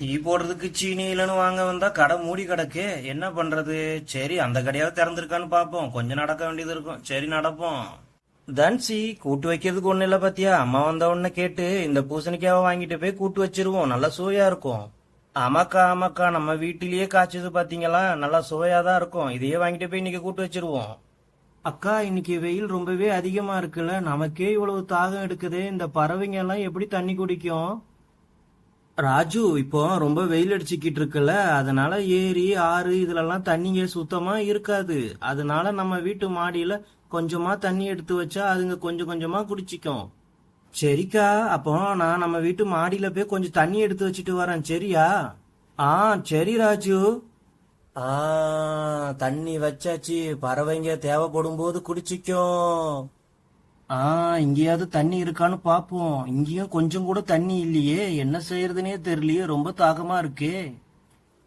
Tea போடுறதுக்கு சீனி இல்லைன்னு வாங்க வந்தா கடை மூடி கிடக்கு. என்ன பண்றது? சரி அந்த கடையாவது திறந்திருக்கான்னு பாப்போம் கொஞ்சம் நடக்க வேண்டியது இருக்கும். சரி நடப்போம். தன்சி கூட்டு வைக்கிறதுக்கு ஒண்ணு இல்ல பாத்தியா? அம்மா வந்த உடனே கேட்டு இந்த பூசணிக்காவை வாங்கிட்டு போய் கூட்டு வச்சிருவோம். நல்லா சுவையா இருக்கும். ஆமாக்கா ஆமாக்கா நம்ம வீட்டிலேயே காய்ச்சது பாத்தீங்களா? நல்லா சுவையா தான் இருக்கும். இதையே வாங்கிட்டு போய் இன்னைக்கு கூட்டு வச்சிருவோம். அக்கா இன்னைக்கு வெயில் ரொம்பவே அதிகமா இருக்குல்ல. நமக்கே இவ்வளவு தாகம் எடுக்குது. இந்த பறவைங்க எல்லாம் எப்படி தண்ணி குடிக்கும்? ராஜு இப்போ ரொம்ப வெயில் அடிச்சுக்கிட்டு இருக்குல்ல அதனால ஏரி ஆறு இதுலலாம் தண்ணிங்க சுத்தமா இருக்காது. அதனால நம்ம வீட்டு மாடியில கொஞ்சமா தண்ணி எடுத்து வச்சா அதுங்க கொஞ்சம் கொஞ்சமா குடிச்சிக்கும். சரிக்கா அப்போ நான் நம்ம வீட்டு மாடியில போய் கொஞ்சம் தண்ணி எடுத்து வச்சுட்டு வரேன். சரியா? ஆ சரி ராஜு. ஆ தண்ணி வச்சாச்சு. பறவைங்க தேவைப்படும் போது குடிச்சிக்கும். ஆ இங்கேயாவது தண்ணி இருக்கான்னு பாப்போம். இங்கேயும் கொஞ்சம் கூட தண்ணி இல்லையே. என்ன செய்யறதுனே தெரியலையே. ரொம்ப தாகமா இருக்கே.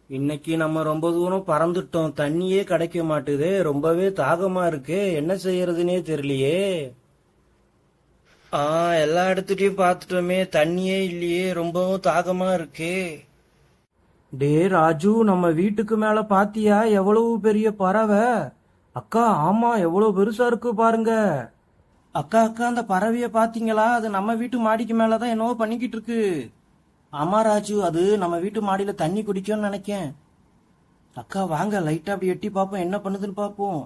இன்னைக்கு நம்ம ரொம்ப தூரம் பறந்துட்டோம். தண்ணியே கிடைக்க மாட்டுதே. ரொம்பவே தாகமா இருக்கு. என்ன செய்யறதுனே தெரியலையே. ஆ எல்லா இடத்துலயும் பார்த்துட்டோமே. தண்ணியே இல்லையே. ரொம்பவும் தாகமா இருக்கே. டே ராஜு நம்ம வீட்டுக்கு மேல பாத்தியா? எவ்வளவு பெரிய பறவை? அக்கா ஆமா எவ்வளவு பெருசா இருக்கு பாருங்க. அக்கா அக்கா அந்த பறவைய பாத்தீங்களா அது நம்ம வீட்டு மாடிக்கு மேலதான் என்னவோ பண்ணிக்கிட்டு இருக்கு. ஆமா ராஜு அது நம்ம வீட்டு மாடியில தண்ணி குடிக்கும்னு நினைக்கேன். அக்கா வாங்க லைட்டா அப்படி எட்டி பார்ப்போம். என்ன பண்ணுதுன்னு பார்ப்போம்.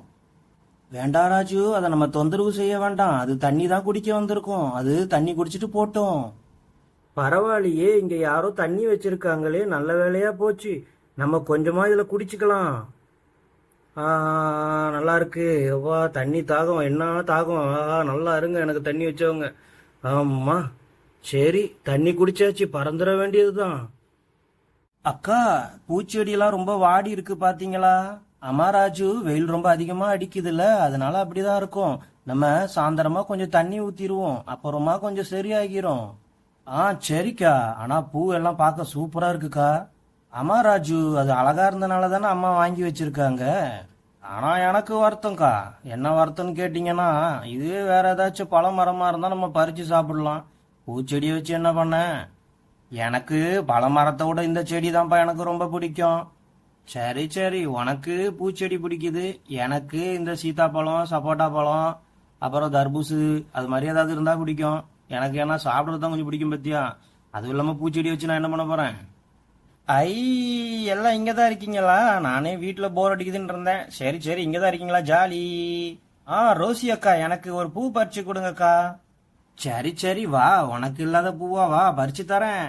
வேண்டாம் ராஜு அதை நம்ம தொந்தரவு செய்ய வேண்டாம். அது தண்ணி தான் குடிக்க வந்திருக்கோம். அது தண்ணி குடிச்சிட்டு போட்டோம். பரவாயில்லையே இங்க யாரோ தண்ணி வச்சிருக்காங்களே. நல்ல வேலையா போச்சு. நம்ம கொஞ்சமா இதுல குடிச்சுக்கலாம். நல்லா இருக்கு. வா தண்ணி தாகம். என்ன தாகம்? ஆஹா நல்லா இருங்க. எனக்கு தண்ணி வச்சவங்க. ஆமா. சரி தண்ணி குடிச்சாச்சு. பறந்துட வேண்டியதுதான். அக்கா பூச்செடியெல்லாம் ரொம்ப வாடி இருக்கு பாத்தீங்களா? அமராஜு வெயில் ரொம்ப அதிகமா அடிக்குதுல்ல. அதனால அப்படிதான் இருக்கும். நம்ம சாயந்தரமா கொஞ்சம் தண்ணி ஊத்திடுவோம் அப்புறமா கொஞ்சம் சரியாகிரும். ஆ சரிக்கா. ஆனா பூ எல்லாம் பார்க்க சூப்பரா இருக்குக்கா. அம்மா ராஜு அது அழகா இருந்தனால தானே அம்மா வாங்கி வச்சிருக்காங்க. ஆனா எனக்கு வருத்தம்க்கா. என்ன வருத்தம்னு கேட்டீங்கன்னா இதுவே வேற ஏதாச்சும் பழ மரமா இருந்தா நம்ம பறிச்சு சாப்பிடலாம். பூச்செடியை வச்சு என்ன பண்ண? எனக்கு பழ மரத்தை விட இந்த செடி தான்ப்பா எனக்கு ரொம்ப பிடிக்கும். சரி சரி உனக்கு பூச்செடி பிடிக்குது. எனக்கு இந்த சீதாப்பழம் சப்போட்டா பழம் அப்புறம் தர்பூசு அது மாதிரி ஏதாவது இருந்தா பிடிக்கும். எனக்கு ஏன்னா சாப்பிட்றது தான் கொஞ்சம் பிடிக்கும் பத்தியா? அதுவும் இல்லாம பூச்செடி வச்சு நான் என்ன பண்ண போறேன்? ஐ எல்லாம் இங்க தான் இருக்கீங்களா? நானே வீட்டுல போர் அடிக்குதுன்னு இருந்தேன். சரி சரி இங்க தான் இருக்கீங்களா? ஜாலி. ஆ ரோசி அக்கா எனக்கு ஒரு பூ பறிச்சு கொடுங்கக்கா. சரி சரி வா. உனக்கு இல்லாத பூவா வா பறிச்சு தரேன்.